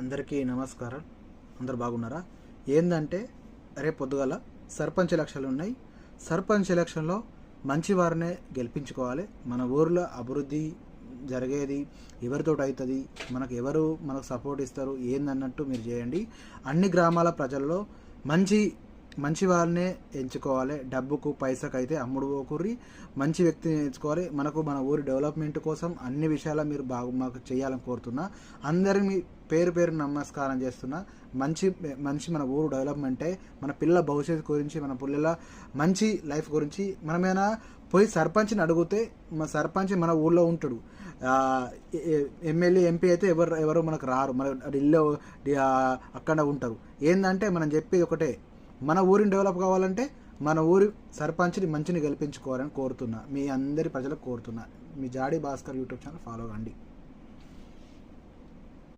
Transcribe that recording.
అందరికీ నమస్కారం. అందరు బాగున్నారా? ఏందంటే రేపు పొద్దుగల సర్పంచ్ ఎలక్షన్లు ఉన్నాయి. సర్పంచ్ ఎలక్షన్లో మంచి వారినే గెలిపించుకోవాలి. మన ఊర్లో అభివృద్ధి జరిగేది ఎవరితోటి అవుతుంది మనకు ఎవరు మనకు సపోర్ట్ ఇస్తారు ఏందన్నట్టు మీరు చేయండి. అన్ని గ్రామాల ప్రజల్లో మంచి మంచి వారినే ఎంచుకోవాలి. డబ్బుకు పైసకు అయితే అమ్ముడు పోకుర్రి. మంచి వ్యక్తిని ఎంచుకోవాలి. మనకు మన ఊరి డెవలప్మెంట్ కోసం అన్ని విషయాల మీరు బాగు మాకు చేయాలని కోరుతున్నా. అందరి మీ పేరు పేరు నమస్కారం చేస్తున్నా. మంచి మంచి మన ఊరు డెవలప్మెంటే మన పిల్లల భవిష్యత్తు గురించి మన పిల్లల మంచి లైఫ్ గురించి మనమేనా పోయి సర్పంచ్ని అడిగితే మన సర్పంచ్ మన ఊళ్ళో ఉంటాడు. ఎమ్మెల్యే ఎంపీ అయితే ఎవరు ఎవరు మనకు రారు. మన ఇల్లు అక్కడ ఉంటారు. ఏంటంటే మనం చెప్పేది ఒకటే. మన ఊరిని డెవలప్ కావాలంటే మన ఊరి సర్పంచ్ని మంచిని గెలిపించుకోవాలని కోరుతున్నా. మీ అందరి ప్రజలకు కోరుతున్నా. మీ Jadi Bhaskar YouTube channel follow కండి